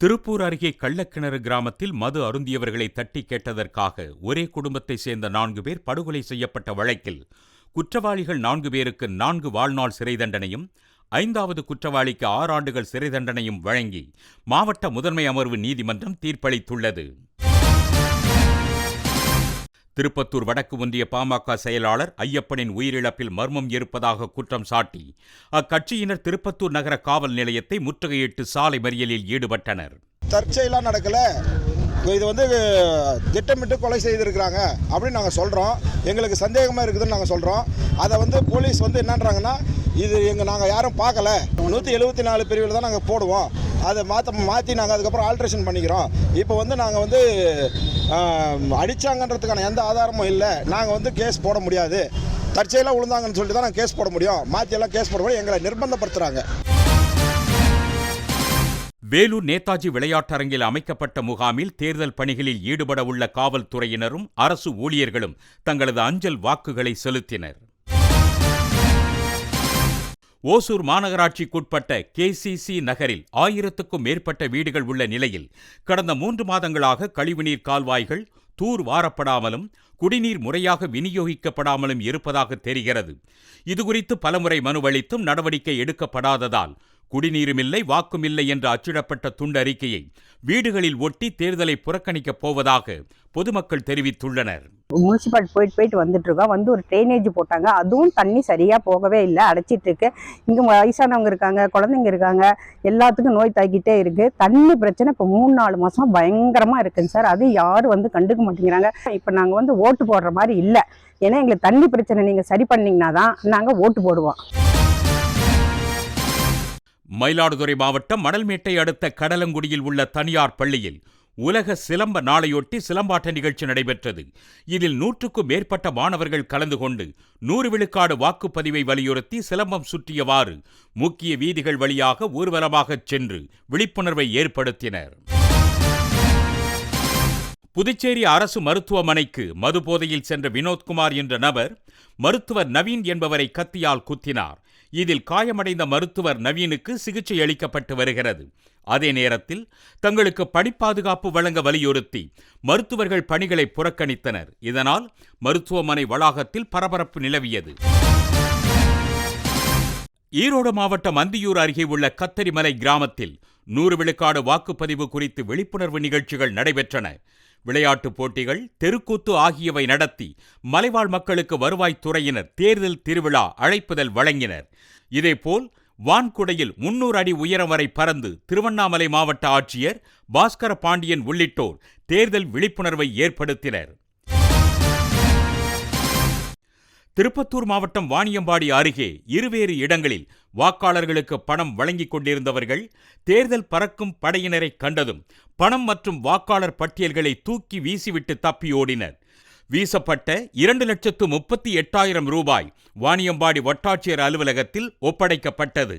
திருப்பூர் அருகே கள்ளக்கிணறு கிராமத்தில் மது அருந்தியவர்களை தட்டி கேட்டதற்காக ஒரே குடும்பத்தைச் சேர்ந்த நான்கு பேர் படுகொலை செய்யப்பட்ட வழக்கில் குற்றவாளிகள் நான்கு பேருக்கு நான்கு வாழ்நாள் சிறை தண்டனையும் ஐந்தாவது குற்றவாளிக்கு ஆறு ஆண்டுகள் சிறை தண்டனையும் வழங்கி மாவட்ட முதன்மை அமர்வு நீதிமன்றம் தீர்ப்பளித்துள்ளது. திருப்பத்தூர் வடக்கு ஒன்றிய பாமக செயலாளர் ஐயப்பனின் உயிரிழப்பில் மர்மம் இருப்பதாக குற்றம் சாட்டி அக்கட்சியினர் திருப்பத்தூர் நகர காவல் நிலையத்தை முற்றுகையிட்டு சாலை மறியலில் ஈடுபட்டனர். தற்செயலாக நடக்கல. இது வந்து திட்டமிட்டு கொலை செய்திருக்கிறாங்க அப்படின்னு நாங்கள் சொல்கிறோம் எங்களுக்கு சந்தேகமாக இருக்குதுன்னு நாங்கள் சொல்கிறோம் அதை வந்து போலீஸ் வந்து என்னன்றாங்கன்னா இது எங்கள் நாங்கள் யாரும் பார்க்கல. நூற்றி எழுபத்தி நாலு பிரிவில் தான் நாங்கள் போடுவோம். அதை மாற்ற மாற்றி நாங்கள் அதுக்கப்புறம் ஆல்ட்ரேஷன் பண்ணிக்கிறோம். இப்போ வந்து நாங்கள் வந்து அடித்தாங்கன்றதுக்கான எந்த ஆதாரமும் இல்லை. நாங்கள் வந்து கேஸ் போட முடியாது. தற்செயலாக விழுந்தாங்கன்னு சொல்லிட்டு தான் நாங்கள் கேஸ் போட முடியும். மாற்றியெல்லாம் கேஸ் போட முடியும் எங்களை நிர்பந்தப்படுத்துகிறாங்க வேலூர் நேதாஜி விளையாட்டரங்கில் அமைக்கப்பட்ட முகாமில் தேர்தல் பணிகளில் ஈடுபட உள்ள காவல்துறையினரும் அரசு ஊழியர்களும் தங்களது அஞ்சல் வாக்குகளை செலுத்தினர். ஓசூர் மாநகராட்சிக்குட்பட்ட கேசிசி நகரில் ஆயிரத்துக்கும் மேற்பட்ட வீடுகள் உள்ள நிலையில் கடந்த மூன்று மாதங்களாக கழிவுநீர் கால்வாய்கள் தூர் வாரப்படாமலும் குடிநீர் முறையாக விநியோகிக்கப்படாமலும் இருப்பதாக தெரிகிறது. இதுகுறித்து பலமுறை மனுவளித்தும் நடவடிக்கை எடுக்கப்படாததால் குடிநீருமில்லை வாக்குமில்லை என்ற அச்சிடப்பட்ட துண்டறிக்கையை வீடுகளில் ஒட்டி தேர்தலை புறக்கணிக்கப் போவதாக பொதுமக்கள் தெரிவித்துள்ளனர். முனிசிபாலிட்டி போயிட்டு போயிட்டு வந்துட்டு இருக்கோம் வந்து ஒரு ட்ரைனேஜ் போட்டாங்க. அதுவும் தண்ணி சரியாக போகவே இல்லை. அடைச்சிட்டு இருக்கு இங்கே வயசானவங்க இருக்காங்க குழந்தைங்க இருக்காங்க. எல்லாத்துக்கும் நோய் தாக்கிட்டே இருக்கு. தண்ணி பிரச்சனை இப்போ மூணு நாலு மாதம் பயங்கரமாக இருக்குங்க சார். அது யாரும் வந்து கண்டுக்க மாட்டேங்கிறாங்க. இப்போ நாங்கள் வந்து ஓட்டு போடுற மாதிரி இல்லை. ஏன்னா எங்களுக்கு தண்ணி பிரச்சனை நீங்கள் சரி பண்ணீங்கன்னா தான் நாங்கள் ஓட்டு போடுவோம். மயிலாடுதுறை மாவட்டம் மணல்மேட்டை அடுத்த கடலங்குடியில் உள்ள தனியார் பள்ளியில் உலக சிலம்ப நாளையொட்டி சிலம்பாட்ட நிகழ்ச்சி நடைபெற்றது. இதில் நூற்றுக்கும் மேற்பட்ட மாணவர்கள் கலந்து கொண்டு நூறு விழுக்காடு வாக்குப்பதிவை வலியுறுத்தி சிலம்பம் சுற்றியவாறு முக்கிய வீதிகள் வழியாக ஊர்வலமாகச் சென்று விழிப்புணர்வை ஏற்படுத்தினர். புதுச்சேரி அரசு மருத்துவமனைக்கு மதுபோதையில் சென்ற வினோத்குமார் என்ற நபர் மருத்துவர் நவீன் என்பவரை கத்தியால் குத்தினார். இதில் காயமடைந்த மருத்துவர் நவீனுக்கு சிகிச்சை அளிக்கப்பட்டு வருகிறது. அதே நேரத்தில் தங்களுக்கு பணிப்பாதுகாப்பு வழங்க வலியுறுத்தி மருத்துவர்கள் பணிகளை புறக்கணித்தனர். இதனால் மருத்துவமனை வளாகத்தில் பரபரப்பு நிலவியது. ஈரோடு மாவட்டம் அந்தியூர் அருகே உள்ள கத்தரிமலை கிராமத்தில் நூறு விழுக்காடு வாக்குப்பதிவு குறித்து விழிப்புணர்வு நிகழ்ச்சிகள் நடைபெற்றன. விளையாட்டுப் போட்டிகள் தெருக்கூத்து ஆகியவை நடத்தி மலைவாழ் மக்களுக்கு வருவாய்த்துறையினர் தேர்தல் திருவிழா அழைப்புதல் வழங்கினர். இதேபோல் வான்குடையில் முன்னூறு அடி உயரம் வரை பறந்து திருவண்ணாமலை மாவட்ட ஆட்சியர் பாஸ்கர பாண்டியன் உள்ளிட்டோர் தேர்தல் விழிப்புணர்வை ஏற்படுத்தினர். திருப்பத்தூர் மாவட்டம் வாணியம்பாடி அருகே இருவேறு இடங்களில் வாக்காளர்களுக்கு பணம் வழங்கிக் கொண்டிருந்தவர்கள் தேர்தல் பறக்கும் படையினரை கண்டதும் பணம் மற்றும் வாக்காளர் பட்டியல்களை தூக்கி வீசிவிட்டு தப்பியோடினர் வீசப்பட்ட இரண்டு லட்சத்து முப்பத்தி எட்டாயிரம் ரூபாய் வாணியம்பாடி வட்டாட்சியர் அலுவலகத்தில் ஒப்படைக்கப்பட்டது.